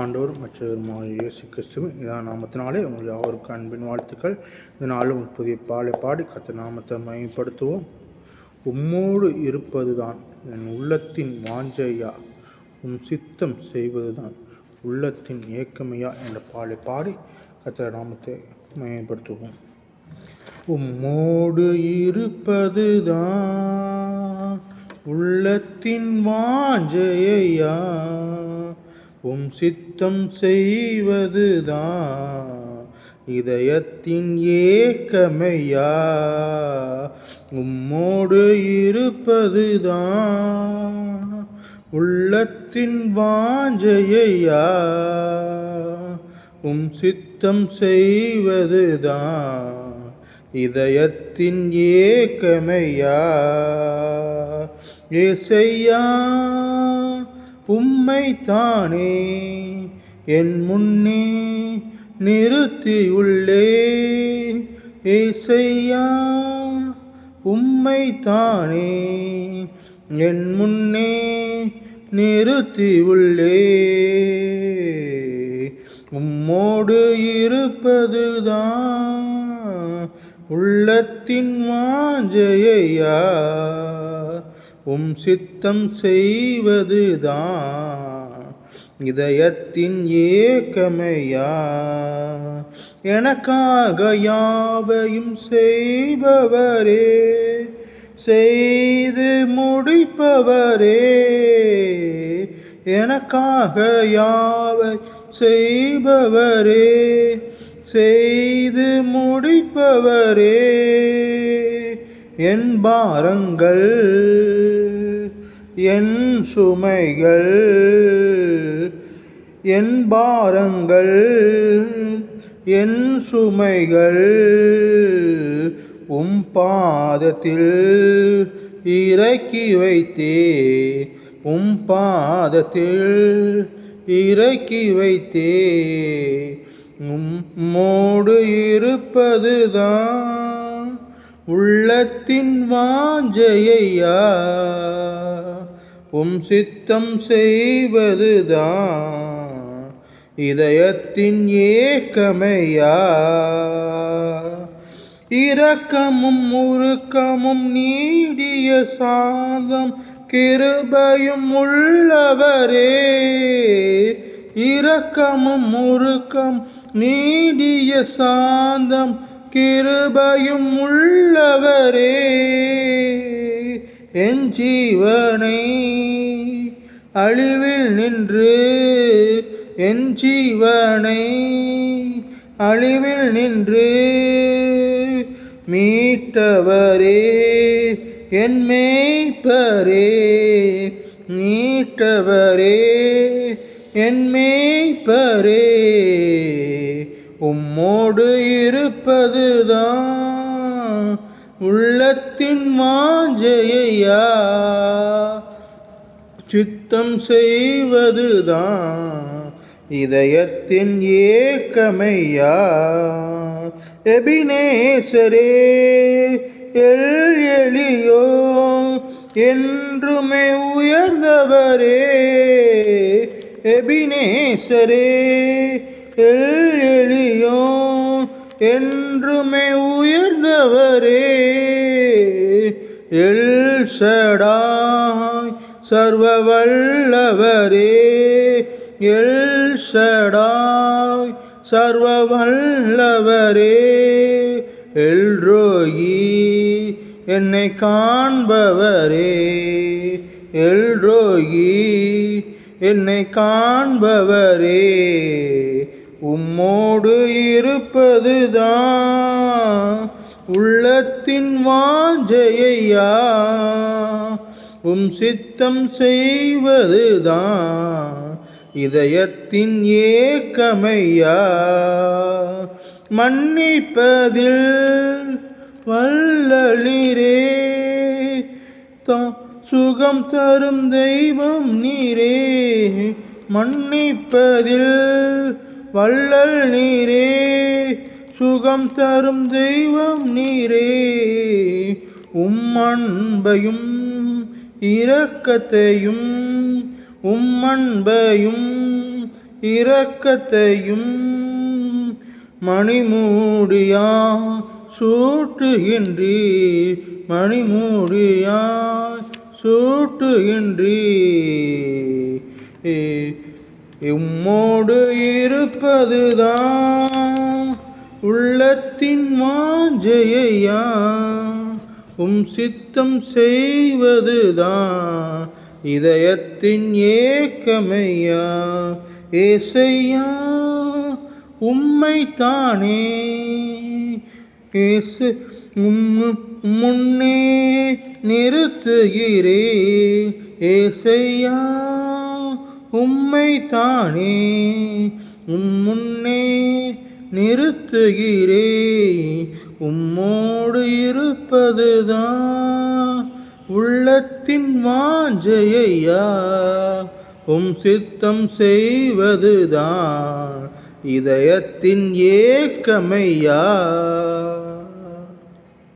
ஆண்டவர் மற்றவருமாய் இயேசு கிறிஸ்துவின் இதான் நாமத்தினாலே உங்கள் யாவருக்கு அன்பின் வாழ்த்துக்கள். இதனாலும் புதிய பாலை பாடி கத்த நாமத்தை மயப்படுத்துவோம் உம்மோடு இருப்பதுதான் என் உள்ளத்தின் வாஞ்சையா? உம் சித்தம் செய்வதுதான் உள்ளத்தின் ஏக்கமையா? என்ற பாலை பாடி கத்த நாமத்தை மயப்படுத்துவோம் உம்மோடு இருப்பதுதான் உள்ளத்தின் வாஞ்சையா? உம் சித்தம் செய்வதுதான் இதயத்தின் ஏக்கமையா? உம்மோடு இருப்பதுதான் உள்ளத்தின் வாஞ்சையா? உம் சித்தம் செய்வதுதான் இதயத்தின் ஏக்கமையா? ஏசையா உம்மை தானே என் முன்னே நிறுத்தியுள்ளே. ஏசையா உம்மை தானே என் முன்னே நிறுத்தியுள்ளே. உம்மோடு இருப்பதுதான் உள்ளத்தின் மாஞ்சையா உம் சித்தம் செய்வதுதான். இதயத்தின் ஏக்கமையா? எனக்காக யாவையும் செய்பவரே? செய்து முடிப்பவரே? எனக்காக யாவை செய்பவரே? செய்து முடிப்பவரே? என் பாரங்கள் என் சுமைகள் என் பாரங்கள் என் சுமைகள் உம் பாதத்தில் இறக்கி வைத்தே உம் பாதத்தில் இறக்கி வைத்தே உம்மோடு இருப்பதுதான். உள்ளத்தின் வாஞ்சையா? உம் சித்தம் செய்வதுதான் இதயத்தின் ஏக்கமையா? இரக்கமும் உருக்கமும் நீடிய சாந்தம் கிருபையும் உள்ளவரே. இரக்கமும் முறுக்கம் நீடிய சாந்தம் கிருபையும் உள்ளவரே என் ஜீவனை அழிவில் நின்று என் ஜீவனை அழிவில் நின்று மீட்டவரே என் மேய்ப்பரே நீட்டவரே என் மேய்ப்பரே. உம்மோடு இருப்பதுதான் உள்ளத்தின் மாஞ்சையா சித்தம் செய்வதுதான் இதயத்தின் ஏக்கமையா. எபினேசரே எல் எளியோ என்றுமே உயர்ந்தவரே. எபினேசரே எல் எளியோ என்றுமே உயர்ந்தவரே. எல் சடாய் சர்வ வல்லவரே எல் சடாய் சர்வ வல்லவரே எல்ரோகி என்னை காண்பவரே. எல்ரோகி என்னை காண்பவரே. உம்மோடு இருப்பதுதான் உள்ளத்தின் வாஞ்சையா. உம் சித்தம் செய்வதுதான் இதயத்தின் ஏக்கமையா. மன்னிப்பதில் வல்லளிரே. தா சுகம் தரும் தெய்வம் நீரே. மன்னிப்பதில் வள்ளல் நீரே சுகம் தரும் தெய்வம் நீரே. உம் அன்பையும் இரக்கத்தையும் உம் அன்பையும் இரக்கத்தையும் மணிமூடியா சூட்டுகின்றி மணிமூடியா சூட்டுகின்றி ஏ உம்மோடு இருப்பதுதான் உள்ளத்தின் மாஞ்சையா. உம் சித்தம் செய்வதுதான் இதயத்தின் ஏக்கமையா. ஏசையா தானே ஏசு உம் முன்னே நிறுத்துகிறே. ஏசையா உம்மை தானே உம்முன்னே நிறுத்துகிறே உம்மோடு இருப்பதுதான் உள்ளத்தின் வாஞ்சையா? உம் சித்தம் செய்வதுதான். இதயத்தின் ஏக்கமையா?